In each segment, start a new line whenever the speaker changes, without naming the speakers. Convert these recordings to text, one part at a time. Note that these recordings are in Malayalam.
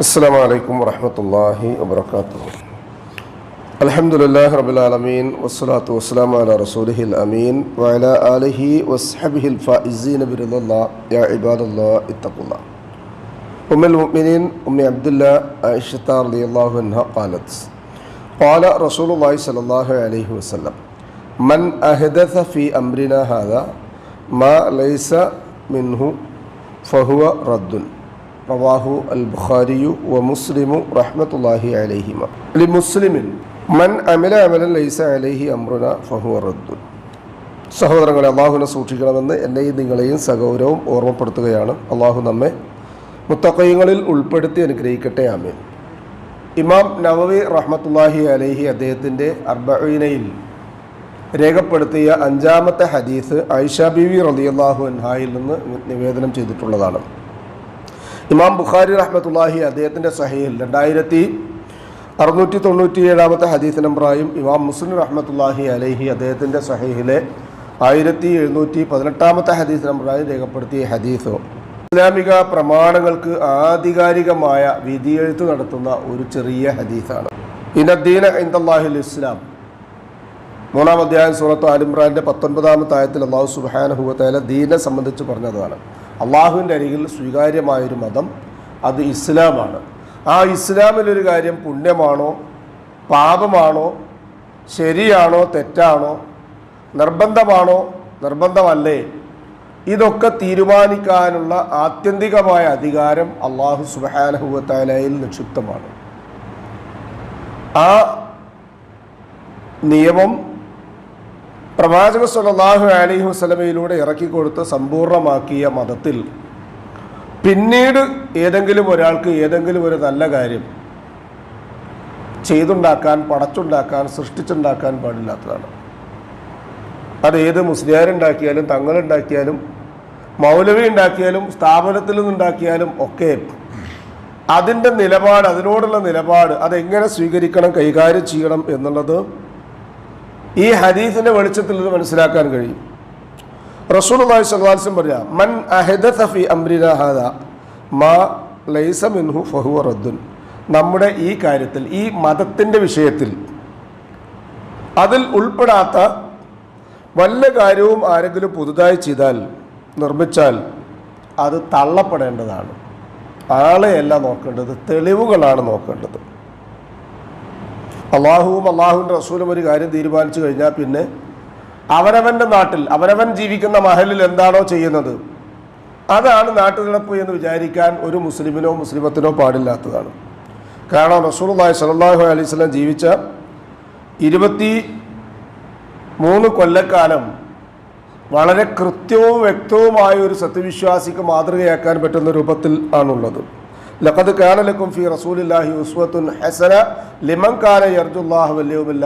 السلام عليكم ورحمة الله وبركاته. الحمد لله رب العالمين والصلاة والسلام على رسوله الأمين وعلى آله وصحبه الفائزين برضا الله. يا عباد الله اتقوا الله. أم المؤمنين أم عبد الله عائشة رضي الله عنها قالت قال رسول الله صلى الله عليه وسلم من أحدث في أمرنا هذا ما ليس منه فهو رد. റവാഹു അൽ ബുഖാരിയു വ മുസ്ലിമു റഹ്മത്തുല്ലാഹി അലൈഹിമ. ലി മുസ്ലിമിൻ മൻ അമല അമലൻ ലൈസ അലൈഹി അമ്രുന ഫഹു റദ്ദുൻ സഹോദരങ്ങളെ അള്ളാഹുവിനെ സൂക്ഷിക്കണമെന്ന് എന്നെയും നിങ്ങളെയും സഹോദരവും ഓർമ്മപ്പെടുത്തുകയാണ്. അള്ളാഹു നമ്മെ മുത്തക്കയങ്ങളിൽ ഉൾപ്പെടുത്തി അനുഗ്രഹിക്കട്ടെ ആമീൻ. ഇമാം നവവി റഹ്മത്തുല്ലാഹി അലൈഹി അദ്ദേഹത്തിന്റെ അർബഈനയിൽ രേഖപ്പെടുത്തിയ അഞ്ചാമത്തെ ഹദീസ് ഐഷ ബിവി റളിയല്ലാഹു അൻഹായിൽ നിന്ന് നിവേദനം ചെയ്തിട്ടുള്ളതാണ്. ഇമാം ബുഖാരി റഹ്മത്തുല്ലാഹി അദ്ദേഹത്തിന്റെ സഹയിൽ രണ്ടായിരത്തി അറുന്നൂറ്റി തൊണ്ണൂറ്റി ഏഴാമത്തെ ഹദീസ് നമ്പറായും ഇമാം മുസ്ലിം റഹ്മത്തുല്ലാഹി അലൈഹി അദ്ദേഹത്തിന്റെ സഹയിലെ ആയിരത്തി എഴുന്നൂറ്റി പതിനെട്ടാമത്തെ ഹദീസ് നമ്പറായും രേഖപ്പെടുത്തിയ ഹദീസോ. ഇസ്ലാമിക പ്രമാണങ്ങൾക്ക് ആധികാരികമായ വിധിയെഴുത്ത് നടത്തുന്ന ഒരു ചെറിയ ഹദീസാണ്. ഇനദ്ദീന ഇന്ദാഹിൽ ഇസ്ലാം. മൂന്നാം അധ്യായം സൂറത്ത് ആലിമ്രാന്റെ പത്തൊൻപതാമത്തെ ആയത്തിൽ അള്ളാഹു സുബാനഹുവത്തേല ദീനെ സംബന്ധിച്ച് പറഞ്ഞതാണ്. അള്ളാഹുവിന്റെ അരികിൽ സ്വീകാര്യമായൊരു മതം അത് ഇസ്ലാമാണ്. ആ ഇസ്ലാമിലൊരു കാര്യം പുണ്യമാണോ പാപമാണോ ശരിയാണോ തെറ്റാണോ നിർബന്ധമാണോ നിർബന്ധമല്ലേ? ഇതൊക്കെ തീരുമാനിക്കാനുള്ള ആത്യന്തികമായ അധികാരം അള്ളാഹു സുബാനഹുവത്താലയിൽ നിക്ഷിപ്തമാണ്. ആ നിയമം പ്രവാചക സല്ലല്ലാഹു അലൈഹി വസ്ലമയിലൂടെ ഇറക്കിക്കൊടുത്ത് സമ്പൂർണമാക്കിയ മതത്തിൽ പിന്നീട് ഏതെങ്കിലും ഒരാൾക്ക് ഏതെങ്കിലും ഒരു നല്ല കാര്യം ചെയ്തുണ്ടാക്കാൻ പടച്ചുണ്ടാക്കാൻ സൃഷ്ടിച്ചുണ്ടാക്കാൻ പാടില്ലാത്തതാണ്. അത് ഏത് മുസ്ലിയാരുണ്ടാക്കിയാലും തങ്ങളുണ്ടാക്കിയാലും മൗലവി ഉണ്ടാക്കിയാലും സ്ഥാപനത്തിൽ നിന്നുണ്ടാക്കിയാലും ഒക്കെ അതിന്റെ നിലപാട് അതിനോടുള്ള നിലപാട് അതെങ്ങനെ സ്വീകരിക്കണം കൈകാര്യം ചെയ്യണം എന്നുള്ളത് ഈ ഹദീസിന്റെ വെളിച്ചത്തിൽ ഇത് മനസ്സിലാക്കാൻ കഴിയും. അലൈഹി വസല്ലം പറയാ മൻ മാ ലൈസ മിൻഹു ഫഹുവ നമ്മുടെ ഈ കാര്യത്തിൽ ഈ മതത്തിന്റെ വിഷയത്തിൽ അതിൽ ഉൾപ്പെടാത്ത വല്ല കാര്യവും ആരെങ്കിലും പുതുതായി ചെയ്താൽ നിർമ്മിച്ചാൽ അത് തള്ളപ്പെടേണ്ടതാണ്. ആളെയല്ല നോക്കേണ്ടത് തെളിവുകളാണ് നോക്കേണ്ടത്. അള്ളാഹുവും അള്ളാഹുവിന്റെ റസൂലും ഒരു കാര്യം തീരുമാനിച്ചു കഴിഞ്ഞാൽ പിന്നെ അവനവന്റെ നാട്ടിൽ അവരവൻ ജീവിക്കുന്ന മഹലിൽ എന്താണോ ചെയ്യുന്നത്? അതാണ് നാട്ടു നടപ്പ് എന്ന് വിചാരിക്കാൻ ഒരു മുസ്ലിമിനോ മുസ്ലിമത്തിനോ പാടില്ലാത്തതാണ്. കാരണം റസൂലുള്ളാഹി സ്വല്ലല്ലാഹു അലൈഹി വസല്ലം ജീവിച്ച ഇരുപത്തി മൂന്ന് കൊല്ലക്കാലം വളരെ കൃത്യവും വ്യക്തവുമായ ഒരു സത്യവിശ്വാസിക്ക് മാതൃകയാക്കാൻ പറ്റുന്ന രൂപത്തിൽ ആണുള്ളത്. ലഖദ് കാന ലക്കും ഫി റസൂലില്ലാഹി ഉസ്വത്തുൻ ഹസന ലിമൻ കാന യർജുല്ലാഹു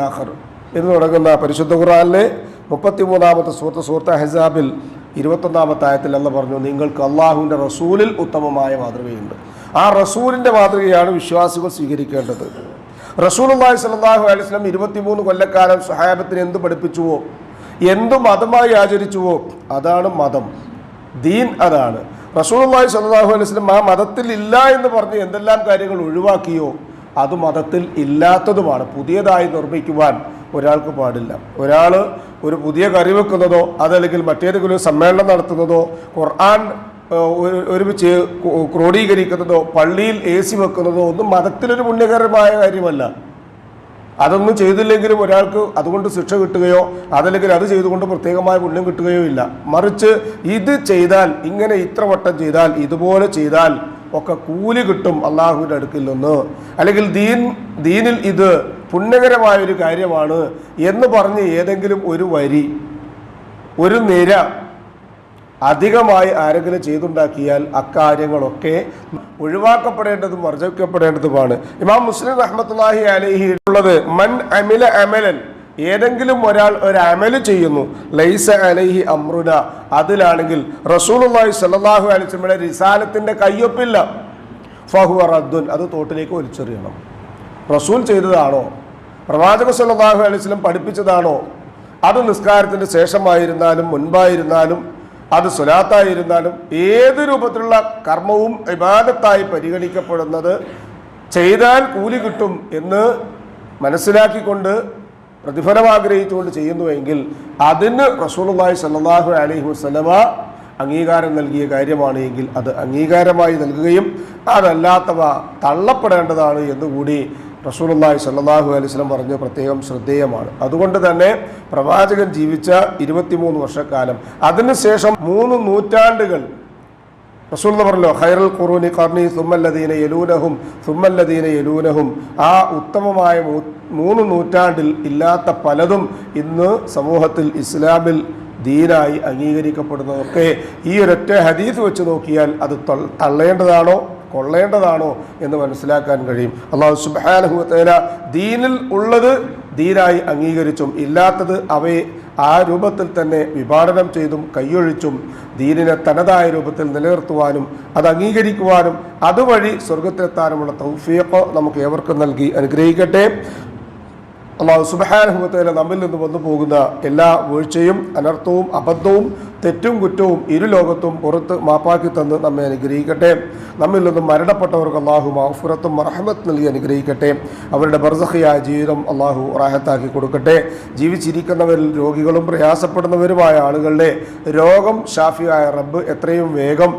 ആഖിർ എന്ന് തുടങ്ങുന്ന പരിശുദ്ധ ഖുർആനിലെ മുപ്പത്തിമൂന്നാമത്തെ സൂറത്ത് സൂറത്ത് ഹെസാബിൽ ഇരുപത്തൊന്നാമത്തെ ആയത്തിൽ അല്ല പറഞ്ഞു നിങ്ങൾക്ക് അള്ളാഹുവിന്റെ റസൂലിൽ ഉത്തമമായ മാതൃകയുണ്ട്. ആ റസൂലിന്റെ മാതൃകയാണ് വിശ്വാസികൾ സ്വീകരിക്കേണ്ടത്. റസൂൽ അള്ളാഹി സ്വല്ലല്ലാഹു അലൈഹി വസല്ലം ഇരുപത്തിമൂന്ന് കൊല്ലക്കാലം സഹാബത്തിന് എന്ത് പഠിപ്പിച്ചുവോ? എന്തു മതമായി ആചരിച്ചുവോ? അതാണ് മതം. ദീൻ അതാണ്. റസൂലുള്ളാഹി സ്വല്ലല്ലാഹു അലൈഹി വസല്ലം ആ മതത്തിൽ ഇല്ല എന്ന് പറഞ്ഞ് എന്തെല്ലാം കാര്യങ്ങൾ ഒഴിവാക്കിയോ അത് മതത്തിൽ ഇല്ലാത്തതുമാണ്. പുതിയതായി നിർമ്മിക്കുവാൻ ഒരാൾക്ക് പാടില്ല. ഒരാൾ ഒരു പുതിയ കറി വെക്കുന്നതോ അതല്ലെങ്കിൽ മറ്റേതെങ്കിലും സമ്മേളനം നടത്തുന്നതോ ഖുർആൻ ഒരുമിച്ച് ക്രോഡീകരിക്കുന്നതോ പള്ളിയിൽ എ സി വെക്കുന്നതോ ഒന്നും മതത്തിലൊരു പുണ്യകരമായ കാര്യമല്ല. അതൊന്നും ചെയ്തില്ലെങ്കിലും ഒരാൾക്ക് അതുകൊണ്ട് ശിക്ഷ കിട്ടുകയോ അതല്ലെങ്കിൽ അത് ചെയ്തുകൊണ്ട് പ്രത്യേകമായ പുണ്യം കിട്ടുകയോ ഇല്ല. മറിച്ച് ഇത് ചെയ്താൽ ഇങ്ങനെ ഇത്ര വട്ടം ചെയ്താൽ ഇതുപോലെ ചെയ്താൽ ഒക്കെ കൂലി കിട്ടും അള്ളാഹുവിന്റെ അടുക്കിൽ നിന്ന്. അല്ലെങ്കിൽ ദീൻ ദീനിൽ ഇത് പുണ്യകരമായ ഒരു കാര്യമാണ് എന്ന് പറഞ്ഞ് ഏതെങ്കിലും ഒരു വരി ഒരു നിര അധികമായി ആരെങ്കിലും ചെയ്തുണ്ടാക്കിയാൽ അക്കാര്യങ്ങളൊക്കെ ഒഴിവാക്കപ്പെടേണ്ടതും വർജിക്കപ്പെടേണ്ടതുമാണ് ഇമാം മുസ്ലിം റഹ്മത്തുല്ലാഹി അലൈഹി ഉള്ളത്. മൻ അമില അമലൻ. ഏതെങ്കിലും ഒരാൾ ഒരു അമൽ ചെയ്യുന്നു. ലൈസ അലൈഹി അമ്രുന. അതിലാണെങ്കിൽ റസൂലുള്ളാഹി സല്ലല്ലാഹു അലൈഹി റിസാലത്തിന്റെ കയ്യൊപ്പില്ല. ഫഹു റദ്ദുൻ. അത് തോട്ടിലേക്ക് വലിച്ചെറിയണം. റസൂൽ ചെയ്തതാണോ? പ്രവാചക സല്ലല്ലാഹു അലൈഹി വസല്ലം പഠിപ്പിച്ചതാണോ? അത് നിസ്കാരത്തിന് ശേഷമായിരുന്നാലും മുൻപായിരുന്നാലും അത് സ്വലാത്തായിരുന്നാലും ഏത് രൂപത്തിലുള്ള കർമ്മവും വിവാദത്തായി പരിഗണിക്കപ്പെടുന്നത് ചെയ്താൽ കൂലി കിട്ടും എന്ന് മനസ്സിലാക്കിക്കൊണ്ട് പ്രതിഫലം ആഗ്രഹിച്ചുകൊണ്ട് ചെയ്യുന്നുവെങ്കിൽ അതിന് റസൂലുള്ളാഹി സ്വല്ലല്ലാഹു അലൈഹി വസല്ലമ അംഗീകാരം നൽകിയ കാര്യമാണെങ്കിൽ അത് അംഗീകാരമായി നൽകുകയും അതല്ലാത്തവ തള്ളപ്പെടേണ്ടതാണ് എന്നുകൂടി റസൂലുള്ളാഹി സ്വല്ലല്ലാഹു അലൈഹി വസല്ലം പറഞ്ഞ. പ്രത്യേകം ശ്രദ്ധേയമാണ്. അതുകൊണ്ട് തന്നെ പ്രവാചകൻ ജീവിച്ച ഇരുപത്തിമൂന്ന് വർഷക്കാലം. അതിനുശേഷം മൂന്ന് നൂറ്റാണ്ടുകൾ റസൂൽ പറഞ്ഞല്ലോ ഹൈറൽ ഖുറൂനി കർണി സുമ്മല്ലദീന യലൂനഹും സുമ്മല്ലദീന യലൂനഹും. ആ ഉത്തമമായ മൂന്ന് നൂറ്റാണ്ടിൽ ഇല്ലാത്ത പലതും ഇന്ന് സമൂഹത്തിൽ ഇസ്ലാമിൽ ദീനായി അംഗീകരിക്കപ്പെടുന്നതൊക്കെ ഈ ഒരൊറ്റ ഹദീസ് വെച്ച് നോക്കിയാൽ അത് തള്ളേണ്ടതാണോ കൊള്ളേണ്ടതാണോ എന്ന് മനസ്സിലാക്കാൻ കഴിയും. അള്ളാഹു സുബാനഹുത്തേല ദീനിൽ ഉള്ളത് ദീനായി അംഗീകരിച്ചും ഇല്ലാത്തത് അവയെ ആ രൂപത്തിൽ തന്നെ വിഭാടനം ചെയ്തും കൈയൊഴിച്ചും ദീനിനെ തനതായ രൂപത്തിൽ നിലനിർത്തുവാനും അത് അംഗീകരിക്കുവാനും അതുവഴി സ്വർഗത്തിലെത്താനുമുള്ള തൗഫീഖ് നമുക്ക് ഏവർക്കും നൽകി. അനുഗ്രഹിക്കട്ടെ. അള്ളാഹു സുബഹാനുഭവത്തിൽ നമ്മിൽ നിന്ന് വന്നു പോകുന്ന എല്ലാ വീഴ്ചയും അനർത്ഥവും അബദ്ധവും തെറ്റും കുറ്റവും ഇരു ലോകത്തും പുറത്ത് മാപ്പാക്കി തന്ന് നമ്മെ അനുഗ്രഹിക്കട്ടെ. നമ്മിൽ നിന്നും മരണപ്പെട്ടവർക്ക് അള്ളാഹു മഹഫുറത്തും മറഹമത്ത് നൽകി അനുഗ്രഹിക്കട്ടെ. അവരുടെ ബർസഹിയായ ജീവിതം അള്ളാഹു റാഹത്താക്കി കൊടുക്കട്ടെ. ജീവിച്ചിരിക്കുന്നവരിൽ രോഗികളും പ്രയാസപ്പെടുന്നവരുമായ ആളുകളുടെ രോഗം ഷാഫിയായ റബ്ബ് എത്രയും വേഗം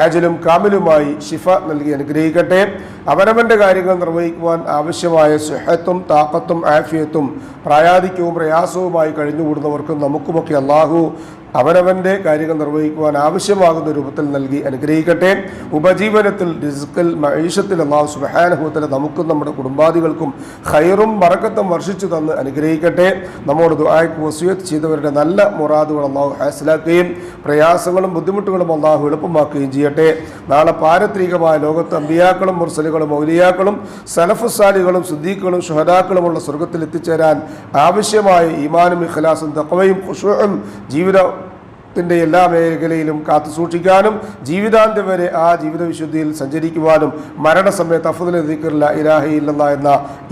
ആജലും കാമിലുമായി ഷിഫ നൽകി അനുഗ്രഹിക്കട്ടെ. അവനവന്റെ കാര്യങ്ങൾ നിർവഹിക്കുവാൻ ആവശ്യമായ സുഹത്തും താക്കത്തും ആഫിയത്തും പ്രായാധിക്യവും പ്രയാസവുമായി കഴിഞ്ഞുകൂടുന്നവർക്കും നമുക്കുമൊക്കെ അള്ളാഹു അവനവന്റെ കാര്യങ്ങൾ നിർവഹിക്കുവാൻ ആവശ്യമാകുന്ന രൂപത്തിൽ നൽകി അനുഗ്രഹിക്കട്ടെ. ഉപജീവനത്തിൽ റിസ്ക്കിൽ മൈഷത്തിൽ അള്ളാഹു സുബഹാനുഭവത്തിൽ നമുക്കും നമ്മുടെ കുടുംബാദികൾക്കും ഹൈറും വറക്കത്തും വർഷിച്ചു തന്ന് അനുഗ്രഹിക്കട്ടെ. നമ്മോട് ദുആയ്ക്ക് വസിയത്ത് ചെയ്തവരുടെ നല്ല മുറാദുകൾ അള്ളാഹു ഹാസിലാക്കുകയും പ്രയാസങ്ങളും ബുദ്ധിമുട്ടുകളും അള്ളാഹു എളുപ്പമാക്കുകയും ചെയ്യട്ടെ. നാളെ പാരത്രികമായ ലോകത്ത് അമ്പിയാക്കളും മുർസലുകളും മൗലിയാക്കളും സലഫുസാലികളും സുദ്ദീഖുകളും ഷുഹദാക്കളുമുള്ള സ്വർഗത്തിൽ എത്തിച്ചേരാൻ ആവശ്യമായ ഈമാനും ഇഖലാസും തക്കവയും ഖുശൂഉം ജീവിത ത്തിന്റെ എല്ലാ മേഖലയിലും കാത്തു സൂക്ഷിക്കാനും ജീവിതാന്ത്യം വരെ ആ ജീവിതവിശുദ്ധിയിൽ സഞ്ചരിക്കുവാനും മരണസമയത്ത് അഫുദൽ ദിക്കറില്ല ഇല്ലെന്ന എന്ന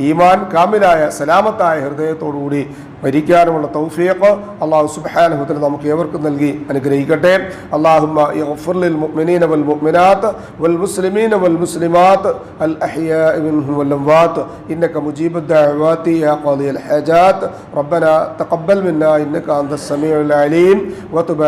ഈമാൻ കാമിലായ സലാമത്തായ ഹൃദയത്തോടുകൂടി മരിക്കാനുമുള്ള തൗഫീഖ് അള്ളാഹു സുബാനഹുദിന് നമുക്ക് ഏവർക്കും നൽകി അനുഗ്രഹിക്കട്ടെ. അള്ളാഹുമാൻ യഗ്ഫിർലിൽ മുഅ്മിനീന വൽ മുഅ്മിനാത്ത് വൽ മുസ്ലിമീന വൽ മുസ്ലിമാത്ത് അൽ വൽ ഇന്നക യാ ഖാദിയൽ ഹജാത്ത്. തഖബ്ബൽ മിന്നാ ഇന്നക